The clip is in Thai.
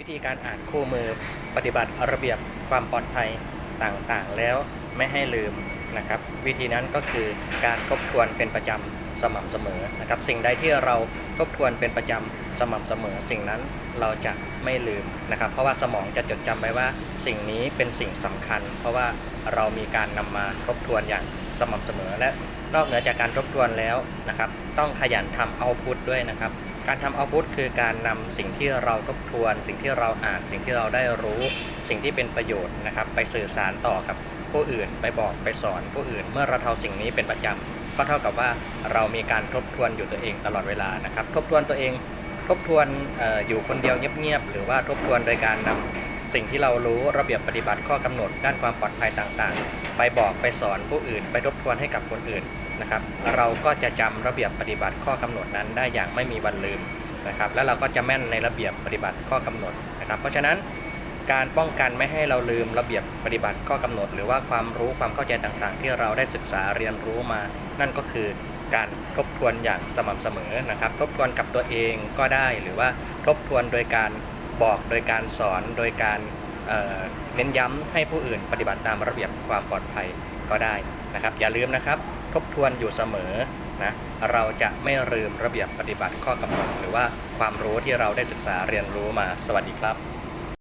วิธีการอ่านคู่มือปฏิบัติระเบียบความปลอดภัยต่างๆ แล้วไม่ให้ลืมนะครับ วิธีนั้นก็คือการทบทวนเป็นประจำสม่ำเสมอนะครับ สิ่งใดที่เราทบทวนเป็นประจำสม่ำเสมอ สิ่งนั้นเราจะไม่ลืมนะครับ เพราะว่าสมองจะจดจำไว้ว่า สิ่งนี้เป็นสิ่งสำคัญ เพราะว่าเรามีการนำมาทบทวนอย่างสม่ำเสมอ และนอกเหนือจากการทบทวนแล้วนะครับ ต้องขยันทำเอาพุทด้วยนะครับ การทำเอาพุทคือการนำสิ่งที่เราทบทวน สิ่งที่เราอ่านสิ่งที่เราได้รู้ สิ่งที่เป็นประโยชน์นะครับ ไปสื่อสารต่อกับผู้อื่น ไปบอกไปสอนผู้อื่น เมื่อเราทำสิ่งนี้เป็นประจำก็เท่ากับว่าเรามีการทบทวนอยู่ตัวเองตลอดเวลานะครับ ทบทวนตัวเอง ทบทวนอออยู่คนเดียวเงียบๆหรือว่าทบทวนโดยการนำ สิ่งที่เรารู้ระเบียบปฏิบัติข้อกำหนด ด้านความปลอดภัยต่างๆ ไปบอกไปสอนผู้อื่น ไปทบทวนให้กับคนอื่นนะครับ เราก็จะจำระเบียบปฏิบัติข้อกำหนดนั้นได้อย่างไม่มีวันลืมนะครับ แล้วเราก็จะแม่นในระเบียบปฏิบัติข้อกำหนดนะครับ เพราะฉะนั้นการป้องกันไม่ให้เราลืมระเบียบปฏิบัติข้อกำหนด หรือว่าความรู้ความเข้าใจต่างๆ ที่เราได้ศึกษาเรียนรู้มา นั่นก็คือการทบทวนอย่างสม่ำเสมอนะครับ ทบทวนกับตัวเองก็ได้หรือว่าทบทวนโดยการ บอกโดยการสอนโดยการเเน้นย้ำให้ผู้อื่นปฏิบัติตามระเบียบความปลอดภัยก็ได้นะครับ อย่าลืมนะครับ ทบทวนอยู่เสมอนะเราจะไม่ลืมระเบียบปฏิบัติข้อกำหนดหรือว่าความรู้ที่เราได้ศึกษาเรียนรู้มาสวัสดีครับ